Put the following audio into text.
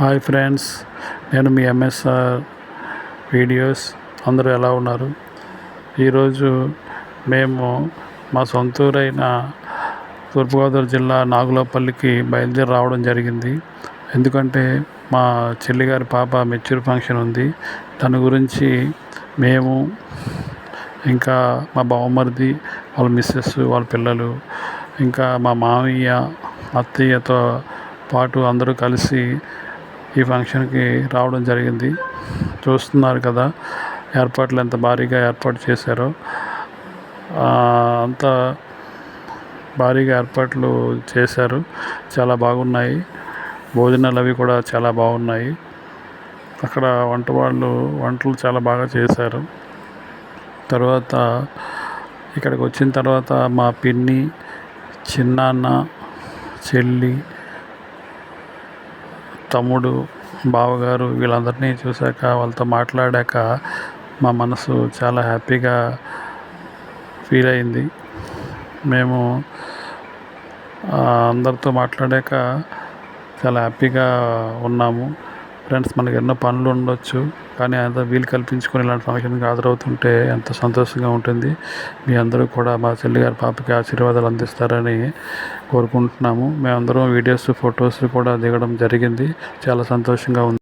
Hi friends నేను మీ MSR videos. అందరూ ఎలా ఉన్నారు? ఈరోజు మేము మా సొంతూరైన తూర్పుగోదావరి జిల్లా నాగులపల్లికి బయలుదేరి రావడం జరిగింది. ఎందుకంటే మా చెల్లిగారి పాప మెచ్యూర్ ఫంక్షన్ ఉంది. దాని గురించి మేము ఇంకా మా బావమరిది వాళ్ళ మిస్సెస్ వాళ్ళ పిల్లలు ఇంకా మా మామయ్య అత్తయ్యతో పాటు అందరూ కలిసి ఈ ఫంక్షన్కి రావడం జరిగింది. చూస్తున్నారు కదా ఏర్పాట్లు ఎంత భారీగా ఏర్పాటు చేశారో. అంత భారీగా ఏర్పాట్లు చేశారు. చాలా బాగున్నాయి. భోజనాలు అవి కూడా చాలా బాగున్నాయి. అక్కడ వంట వాళ్ళు వంటలు చాలా బాగా చేశారు. తర్వాత ఇక్కడికి వచ్చిన తర్వాత మా పిన్ని చిన్నాన్న చెల్లి తమ్ముడు బావగారు వీళ్ళందరినీ చూశాక వాళ్ళతో మాట్లాడాక మా మనసు చాలా హ్యాపీగా ఫీల్ అయింది. మేము అందరితో మాట్లాడాక చాలా హ్యాపీగా ఉన్నాము. ఫ్రెండ్స్ మనకి ఎన్నో పనులు ఉండొచ్చు కానీ అంత వీలు కల్పించుకొని ఇలాంటి ఫంక్షన్కి హాజరవుతుంటే ఎంతో సంతోషంగా ఉంటుంది. మీ అందరూ కూడా మా చెల్లి గారి పాపకి ఆశీర్వాదాలు అందిస్తారని కోరుకుంటున్నాము. మేమందరం వీడియోస్ ఫొటోస్ కూడా దిగడం జరిగింది. చాలా సంతోషంగా ఉంది.